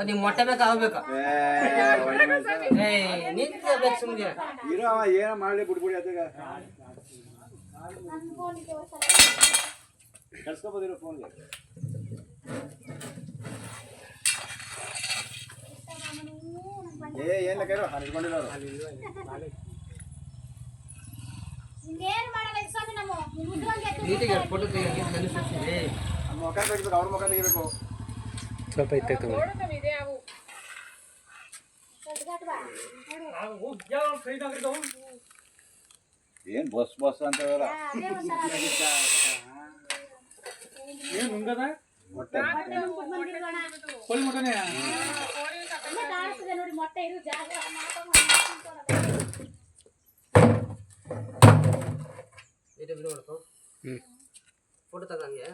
ನಿಂಗೆ ಮೊಟ್ಟೆ ಬೇಕಾ? ಆಗ್ಬೇಕಾ ಏ ಬೇಕು ಸುಮ್ಮನೆ ಇರೋ ಅವ ಏನೋ ಮಾಡ್ಲಿ ಬಿಡ್ಬಿಡಿ ಅದಾಗ ಕಳ್ಸ್ಕೊಬೋದಿರೋ ಫೋನ್ಗೆ? ಏ ಏನ್ ಲೆಕ್ಕ ನೀಟಿಗೆ ಫೋಟೋ ತೆಗಿ ಕಲಿಸ್ತೀನಿ ನಮ್ಮ ಮುಖ ತೆಗಿಬೇಕು ಅವ್ರ ಮುಖ ತೆಗಿಬೇಕು ಸ್ವಲ್ಪ ಇತ್ತೆ ತಗೋ ಗಟ್ಗಟ್ ಬಾ. ನೋಡು. ಏನ್ ಬಸ್ ಬಸ್ ಅಂತ ಹೇಳಲ್ಲ ಆ, ಅದೇ ಒಂಥರ ಅದು. ಮೊಟ್ಟೆ ಮೊಟ್ಟೆ ಉಂಡ್ಬಿಟ್ಟು ಬಂದಿರೋಣ. ಇಲ್ಲೇ ಕಾಣಿಸ್ತಿದೆ ನೋಡಿ ಮೊಟ್ಟೆ ಇರು ಜಾಗ ಮಾತಾಡ್ ಇದು ಬಿಡು ಮಾಡ್ಕೊ ಫೋಟೋ ತಗಂಗೆ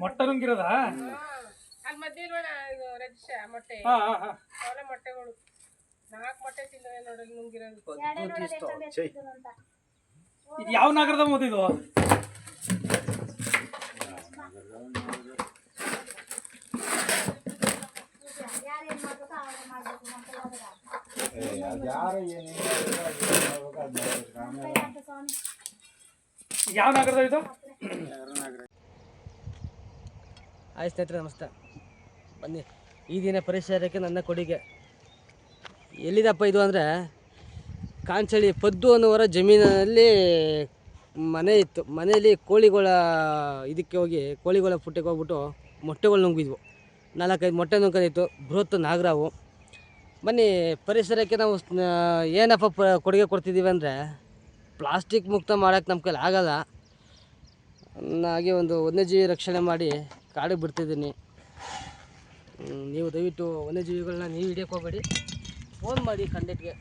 ಮೊಟ್ಟೆ ನುಂಗಿರೋದ? ಅಲ್ಲಿ ಮಧ್ಯೆ ನೋಡ ಇದು ರಜಿಶ ಮೊಟ್ಟೆ? ಮೊಟ್ಟೆಗಳು. ನಾಲ್ಕು ಮೊಟ್ಟೆ ನುಂಗಿರೋದು. ಇದು ಯಾವ ನಗರದ ಓದಿದು ಯಾವ ನಗರದ ಇದು? ಹಾಯ್ ಸ್ನೇಹಿತರೆ ನಮಸ್ತೆ. ಬನ್ನಿ. ಈ ದಿನ ಪರಿಸರಕ್ಕೆ ನನ್ನ ಕೊಡುಗೆ. ಎಲ್ಲಿದಪ್ಪ ಇದು ಅಂದರೆ ಕಾಂಚಳಿ ಪದ್ದು ಅನ್ನುವರ ಜಮೀನಲ್ಲಿ ಮನೆ ಇತ್ತು. ಮನೆಯಲ್ಲಿ ಕೋಳಿಗಳ ಇದಕ್ಕೆ ಹೋಗಿ ಕೋಳಿಗಳ ಪುಟ್ಟಕ್ಕೆ ಹೋಗ್ಬಿಟ್ಟು ಮೊಟ್ಟೆಗಳು ನುಂಗಿದ್ವು. ನಾಲ್ಕೈದು ಮೊಟ್ಟೆ ನುಂಗಿತ್ತು ಬೃಹತ್ ನಾಗರಾವು. ಬನ್ನಿ, ಪರಿಸರಕ್ಕೆ ನಾವು ಏನಪ್ಪ ಪ, ಕೊಡುಗೆ ಕೊಡ್ತಿದ್ದೀವಿ ಅಂದರೆ ಪ್ಲಾಸ್ಟಿಕ್ ಮುಕ್ತ ಮಾಡೋಕ್ಕೆ ನಮ್ಮ ಕೈಲಿ ಆಗಲ್ಲ. ಹಾಗೆ ಒಂದು ವನ್ಯಜೀವಿ ರಕ್ಷಣೆ ಮಾಡಿ ಕಾಡಿಗೆ ಬಿಡ್ತಿದ್ದೀನಿ. ನೀವು ದಯವಿಟ್ಟು ವನ್ಯಜೀವಿಗಳನ್ನ ನೀವು ಹಿಡಿಯೋಕೆ ಹೋಗಬೇಡಿ. ಫೋನ್ ಮಾಡಿ ಕಂಡೆಕ್ಟ್ಗೆ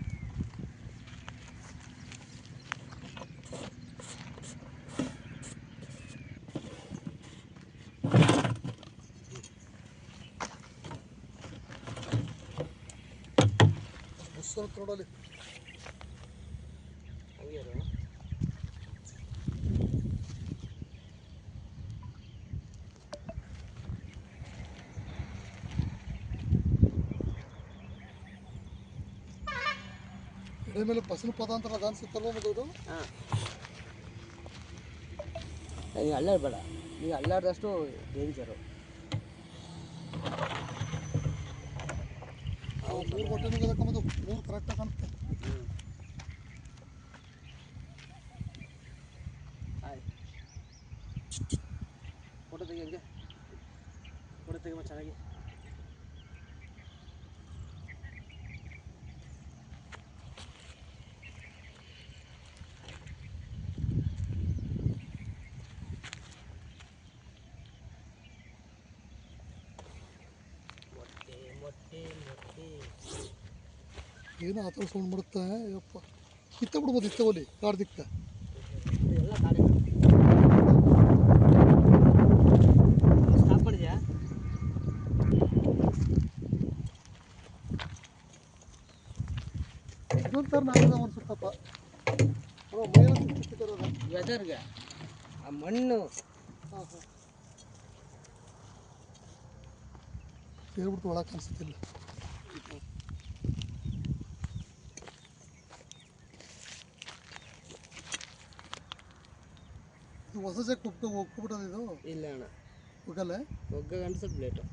ಹಂಗೆ ಇರು. ಇದ್ರ ಮೇಲೆ ಫಸಲು ಪದಾಂತರ ಅದು ಅನ್ಸುತ್ತಲ್ವ ಮಗ ಇದು ಹಾಂ ನೀವು ಅಲ್ಲಾಡಬೇಡ ನೀವು ಅಲ್ಲಾಡ್ದಷ್ಟು ಡೇಂಜರು ಅವು ಮೂರು ಹೊಟ್ಟೆ ನುಗ್ಗದಕ್ಕಂಬದು ಮೂರು ಕರೆಕ್ಟಾಗಿ ಕಾಣುತ್ತೆ ಆಯ್ತು ಫೋಟೋ ತೆಗಿ ಹಂಗೆ ಫೋಟೋ ತೆಗಿಮ ಚೆನ್ನಾಗಿ ಏನೋ ಆ ಥರ ಸೌಂಡ್ ಮಾಡುತ್ತೆ ಯಪ್ಪ ಇತ್ತ ಬಿಡ್ಬೋದು ಇತ್ತ ಒಲಿ ಕಾಡ್ದಿಕ್ಕ ಎಲ್ಲ ಕಾಡಿ ಸ್ಟಾಪ್ ಮಾಡಿದ್ಯಾ ಇನ್ನೊಂದು ಥರ ನಾಗದ ಅನ್ಸುತ್ತಪ್ಪ ಅವ ಮೈಯಲ್ಲಿ ಸಿಕ್ಕಿರೋದ ವೆದರ್ಗೆ ಆ ಮಣ್ಣು ಹಾಂ ಹಾಂ ಸೇರ್ಬಿಡ್ತು ಒಳಗೆ ಕಾಣಿಸುತ್ತಿಲ್ಲ ಇದು ಹೊಸ ಚೆಕ್ ಹೋಗ್ಬಿಟ್ಟು ಹೋಗ್ಬಿಟ್ಟದ ಇದು? ಇಲ್ಲ ಅಣ್ಣ. ಹೋಗಲ್ಲ ಒಗ್ಗ ಗಂಟು ಸ್ವಲ್ಪ ಲೇಟು